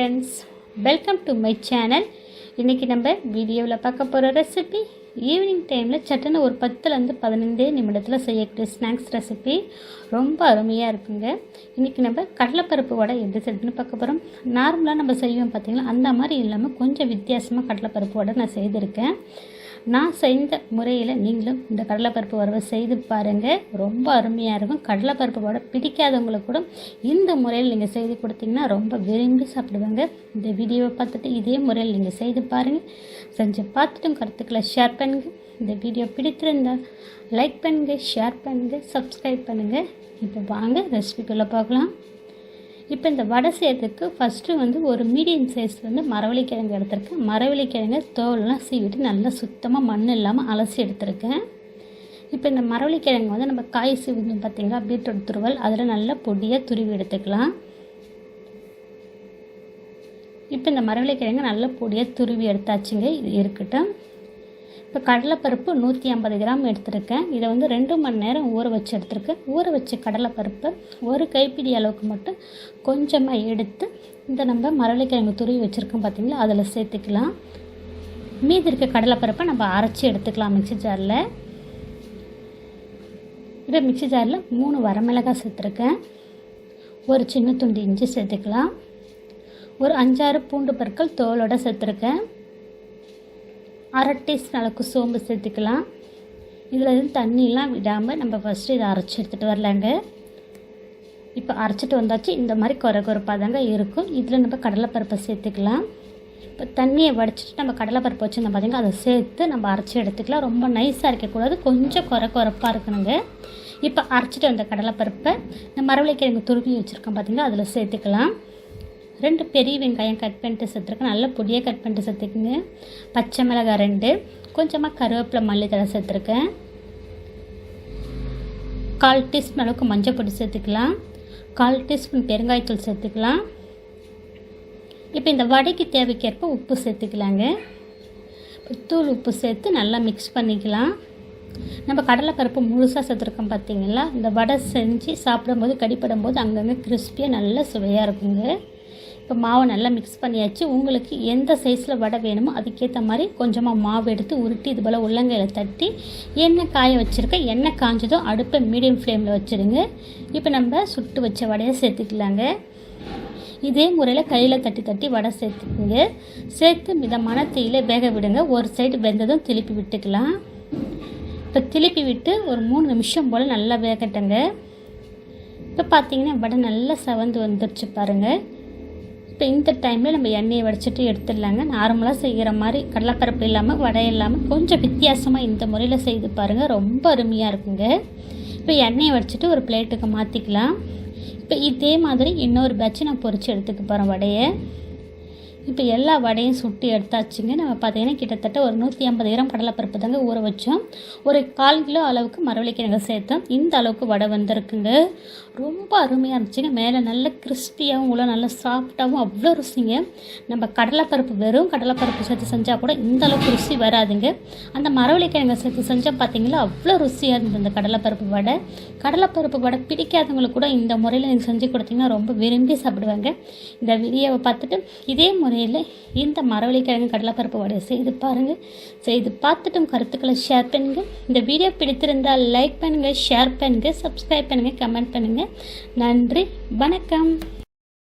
Friends welcome to my channel இன்றைக்கி நம்ம வீடியோவில் பார்க்க போகிற ரெசிபி ஈவினிங் டைமில் சட்டுன்னு ஒரு பத்துலேருந்து பதினைந்தே நிமிடத்தில் செய்யக்கூடிய ஸ்நாக்ஸ் ரெசிபி ரொம்ப அருமையாக இருக்குங்க. இன்றைக்கி நம்ம கடலைப்பருப்பு வடை எப்படி செய்யணும்னு பார்க்க போகிறோம் நார்மலாக நம்ம செய்வோம் பார்த்திங்கன்னா அந்த மாதிரி இல்லாமல் கொஞ்சம் வித்தியாசமாக கடலைப்பருப்பு வடை நான் செய்திருக்கேன். நான் செய்த முறையில் நீங்களும் இந்த கடலைப்பருப்பு வடவை செய்து பாருங்கள் ரொம்ப அருமையாக இருக்கும். கடலைப்பருப்பு வடை பிடிக்காதவங்களுக்கு கூட இந்த முறையில் நீங்கள் செய்து கொடுத்தீங்கன்னா ரொம்ப விரும்பி சாப்பிடுவாங்க. இந்த வீடியோவை பார்த்துட்டு இதே முறையில் நீங்கள் செய்து பாருங்கள் செஞ்சு பார்த்துட்டும் கருத்துக்களை ஷேர் பண்ணுங்கள் இந்த வீடியோ பிடித்திருந்தால் லைக் பண்ணுங்கள் ஷேர் பண்ணுங்கள் சப்ஸ்கிரைப் பண்ணுங்கள் இப்போ வாங்க ரெசிபிக்குள்ளே பார்க்கலாம் இப்போ இந்த வடை செய்யறதுக்கு ஃபஸ்ட்டு வந்து ஒரு மீடியம் சைஸ் வந்து மரவள்ளிக்கிழங்கு எடுத்திருக்கேன். மரவள்ளிக்கிழங்கு தோலெலாம் சீவிட்டு நல்லா சுத்தமாக மண் இல்லாமல் அலசி எடுத்திருக்கேன். இப்போ இந்த மரவள்ளிக்கிழங்கு வந்து நம்ம காய் சீவுன்னு பார்த்திங்களா பீட்ரூட் துருவல். அதில் நல்லா பொடியாக துருவி எடுத்துக்கலாம். இப்போ இந்த மரவள்ளிக்கிழங்கு நல்லா பொடியாக துருவி எடுத்தாச்சுங்க. இது இருக்கட்டும். இப்போ கடலைப்பருப்பு நூற்றி ஐம்பது கிராம் எடுத்திருக்கேன். இதை வந்து ரெண்டு மணி நேரம் ஊற வச்சு எடுத்திருக்கேன் ஊற வச்ச கடலைப்பருப்பு ஒரு கைப்பிடி அளவுக்கு மட்டும் கொஞ்சமாக எடுத்து இந்த நம்ம மரளிக்கிழங்கு துருவி வச்சுருக்கோம் பார்த்திங்களா அதில் சேர்த்துக்கலாம். மீதி இருக்க கடலைப்பருப்பை நம்ம அரைச்சி எடுத்துக்கலாம் மிக்சி ஜாரில். இதை மிக்சி ஜாரில் மூணு வரமிளகாய் சேர்த்துருக்கேன். ஒரு சின்ன துண்டு இஞ்சி சேர்த்துக்கலாம். ஒரு அஞ்சாறு பூண்டு பற்கள் தோலோடு சேர்த்துருக்கேன். அரை டீஸ்பூன் அளவுக்கு சோம்பு சேர்த்துக்கலாம். இதில் வந்து தண்ணியெலாம் விடாமல் நம்ம ஃபஸ்ட்டு இதை அரைச்சி எடுத்துகிட்டு வரலாங்க. இப்போ அரைச்சிட்டு வந்தாச்சு. இந்த மாதிரி குறை குறைப்பாக தாங்க இருக்கும். இதில் நம்ம கடலைப்பருப்பை சேர்த்துக்கலாம். இப்போ தண்ணியை வடிச்சிட்டு நம்ம கடலைப்பருப்பு வச்சுருந்தோம் பார்த்திங்கன்னா அதை சேர்த்து நம்ம அரைச்சி எடுத்துக்கலாம். ரொம்ப நைஸாக இருக்கக்கூடாது. கொஞ்சம் குறை குறைப்பாக இருக்கணுங்க. இப்போ அரைச்சிட்டு வந்த கடலைப்பருப்பை இந்த மரவள்ளிக்கிழங்கு துருவி வச்சுருக்கோம் பார்த்திங்கன்னா அதில் சேர்த்துக்கலாம். ரெண்டு பெரிய வெங்காயம் கட் பண்ணிட்டு சேர்த்துருக்கேன் நல்லா பொடியாக கட் பண்ணிட்டு சேர்த்துக்குங்க பச்சை மிளகாய் ரெண்டு. கொஞ்சமாக கருவேப்பிலை மல்லித்தலை சேர்த்துருக்கேன் கால் டீஸ்பூன் அளவுக்கு மஞ்சள் பொடி சேர்த்துக்கலாம். கால் டீஸ்பூன் பெருங்காயத்தூள் சேர்த்துக்கலாம். இப்போ இந்த வடைக்கு தேவைக்கேற்ப உப்பு சேர்த்துக்கலாங்க. தூள் உப்பு சேர்த்து நல்லா மிக்ஸ் பண்ணிக்கலாம். நம்ம கடலைப்பருப்பு முழுசாக சேர்த்துருக்கோம் பார்த்தீங்களா இந்த வடை செஞ்சு சாப்பிடும்போது கடிப்படும் போது அங்கங்கே கிறிஸ்பியாக நல்லா சுவையாக இருக்குங்க. இப்போ மாவை நல்லா மிக்ஸ் பண்ணியாச்சு. உங்களுக்கு எந்த சைஸில் வடை வேணுமோ அதுக்கேற்ற மாதிரி கொஞ்சமாக மாவு எடுத்து உருட்டி இது போல் உள்ளங்கையில் தட்டி எண்ணெய் காய வச்சுருக்கேன் எண்ணெய் காஞ்சதும் அடுப்பை மீடியம் ஃப்ளேமில் வச்சுருங்க இப்போ நம்ம சுட்டு வச்ச வடையை சேர்த்துக்கலாங்க. இதே முறையில் கையில் தட்டி தட்டி வடை சேர்த்துக்குங்க. சேர்த்து மிதமான தீயில் வேக விடுங்க. ஒரு சைடு வெந்ததும் திருப்பி விட்டுக்கலாம். இப்போ திருப்பி விட்டு ஒரு மூணு நிமிஷம் போல் நல்லா வேகட்டுங்க. இப்போ பார்த்தீங்கன்னா வடை நல்லா செவந்து வந்துருச்சு பாருங்கள் இப்போ இந்த டைமில் நம்ம எண்ணெயை வடிச்சிட்டு எடுத்துடலாங்க. நார்மலாக செய்கிற மாதிரி கடலைப்பருப்பு இல்லாமல் வடை இல்லாமல் கொஞ்சம் வித்தியாசமாக இந்த முறையில் செய்து பாருங்கள் ரொம்ப அருமையாக இருக்குங்க. இப்போ எண்ணெயை வடிச்சிட்டு ஒரு பிளேட்டுக்கு மாற்றிக்கலாம் இப்போ இதே மாதிரி இன்னொரு பேட்ச் நான் பொறிச்சு எடுத்துக்க போகிறேன் வடையை. இப்போ எல்லா வடையும் சுட்டி எடுத்தாச்சுங்க. நம்ம பார்த்தீங்கன்னா கிட்டத்தட்ட ஒரு நூற்றி ஐம்பது கிராம் கடலைப்பருப்பு தாங்க ஊற வச்சோம். ஒரு கால் கிலோ அளவுக்கு மரவள்ளிக்கிழங்கு சேர்த்தோம். இந்த அளவுக்கு வடை வந்திருக்குங்க. ரொம்ப அருமையாக இருந்துச்சுங்க. மேலே நல்ல கிறிஸ்பியாகவும் உள்ள நல்ல சாஃப்டாகவும் அவ்வளோ ருசிங்க. நம்ம கடலைப்பருப்பு வெறும் கடலைப்பருப்பு சேர்த்து செஞ்சால் கூட இந்த அளவுக்கு ருசி வராதுங்க. அந்த மரவள்ளிக்கிழங்கு சேர்த்து செஞ்சால் பார்த்தீங்களா அவ்வளோ ருசியாக இருந்தது இந்த கடலைப்பருப்பு வடை. கடலைப்பருப்பு வடை பிடிக்காதவங்களுக்கு கூட இந்த முறையில் நீங்கள் செஞ்சு கொடுத்தீங்கன்னா ரொம்ப விரும்பி சாப்பிடுவாங்க. இந்த வீடியோவை பார்த்துட்டு இதே முறையில் இந்த மரவள்ளிக்கிழங்கு கடலைப்பருப்பு வடையை செய்து பாருங்கள் செய்து பார்த்துட்டும் கருத்துக்களை ஷேர் பண்ணுங்கள் இந்த வீடியோ பிடித்திருந்தால் லைக் பண்ணுங்கள் ஷேர் பண்ணுங்கள் சப்ஸ்கிரைப் பண்ணுங்கள் கமெண்ட் பண்ணுங்கள் நன்றி வணக்கம்.